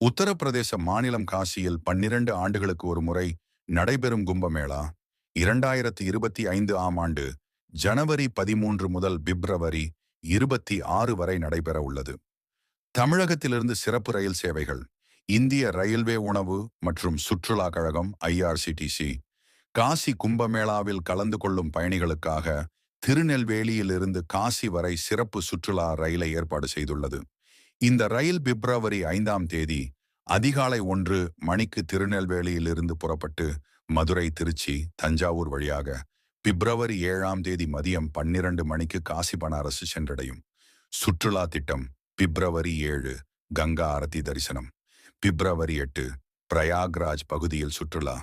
உத்தரப்பிரதேச மாநிலம் காசியில் பன்னிரண்டு ஆண்டுகளுக்கு ஒரு முறை நடைபெறும் கும்பமேளா இரண்டாயிரத்து இருபத்தி ஐந்து ஆம் ஆண்டு ஜனவரி பதிமூன்று முதல் பிப்ரவரி இருபத்தி ஆறு வரை நடைபெற உள்ளது. தமிழகத்திலிருந்து சிறப்பு ரயில் சேவைகள் இந்திய ரயில்வே உணவு மற்றும் சுற்றுலா கழகம் ஐஆர்சிடிசி காசி கும்பமேளாவில் கலந்து கொள்ளும் பயணிகளுக்காக திருநெல்வேலியிலிருந்து காசி வரை சிறப்பு சுற்றுலா ரயிலை ஏற்பாடு செய்துள்ளது. இந்த ரயில் பிப்ரவரி ஐந்தாம் தேதி அதிகாலை ஒன்று மணிக்கு திருநெல்வேலியிலிருந்து புறப்பட்டு மதுரை திருச்சி தஞ்சாவூர் வழியாக பிப்ரவரி ஏழாம் தேதி மதியம் பன்னிரண்டு மணிக்கு காசி பனாரசு சென்றடையும். சுற்றுலா திட்டம் பிப்ரவரி ஏழு கங்கா ஆரத்தி தரிசனம். பிப்ரவரி எட்டு பிரயாக்ராஜ் பகுதியில் சுற்றுலா.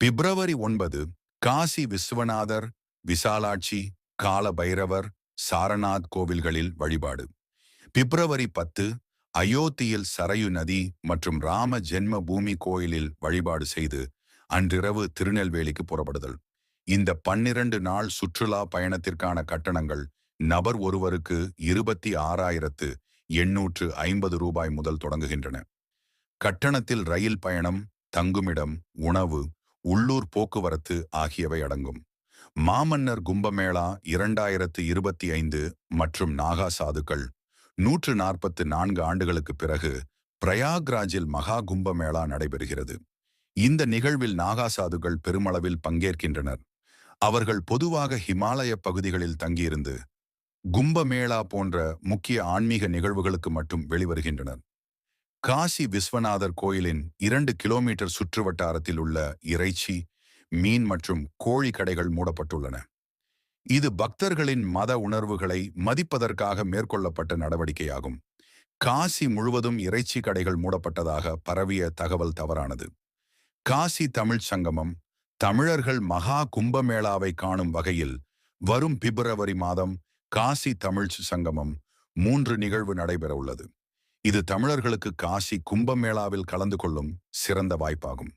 பிப்ரவரி ஒன்பது காசி விஸ்வநாதர் விசாலாட்சி கால பைரவர் சாரநாத் கோவில்களில் வழிபாடு. பிப்ரவரி பத்து அயோத்தியில் சரையு நதி மற்றும் ராம ஜென்ம பூமி கோயிலில் வழிபாடு செய்து அன்றிரவு திருநெல்வேலிக்கு புறப்படுதல். இந்த பன்னிரண்டு நாள் சுற்றுலா பயணத்திற்கான கட்டணங்கள் நபர் ஒருவருக்கு இருபத்தி ஆறாயிரத்து எண்ணூற்று ஐம்பது ரூபாய் முதல் தொடங்குகின்றன. கட்டணத்தில் ரயில் பயணம் தங்குமிடம் உணவு உள்ளூர் போக்குவரத்து ஆகியவை அடங்கும். மாமன்னர் கும்பமேளா இரண்டாயிரத்து இருபத்தி ஐந்து மற்றும் நாகா சாதுக்கள் நூற்று நாற்பத்து நான்கு ஆண்டுகளுக்கு பிறகு பிரயாக்ராஜில் மகா கும்பமேளா நடைபெறுகிறது. இந்த நிகழ்வில் நாகா சாதுகள் பெருமளவில் பங்கேற்கின்றனர். அவர்கள் பொதுவாக ஹிமாலய பகுதிகளில் தங்கியிருந்து கும்பமேளா போன்ற முக்கிய ஆன்மீக நிகழ்வுகளுக்கு மட்டும் வெளிவருகின்றனர். காசி விஸ்வநாதர் கோயிலின் இரண்டு கிலோமீட்டர் சுற்று வட்டாரத்தில் உள்ள இறைச்சி மீன் மற்றும் கோழி கடைகள் மூடப்பட்டுள்ளன. இது பக்தர்களின் மத உணர்வுகளை மதிப்பதற்காக மேற்கொள்ளப்பட்ட நடவடிக்கையாகும். காசி முழுவதும் இறைச்சி கடைகள் மூடப்பட்டதாக பரவிய தகவல் தவறானது. காசி தமிழ்ச் சங்கமம் தமிழர்கள் மகா கும்பமேளாவை காணும் வகையில் வரும் பிப்ரவரி மாதம் காசி தமிழ்ச் சங்கமம் மூன்று நிகழ்வு நடைபெற உள்ளது இது தமிழர்களுக்கு காசி கும்பமேளாவில் கலந்து கொள்ளும் சிறந்த வாய்ப்பாகும்.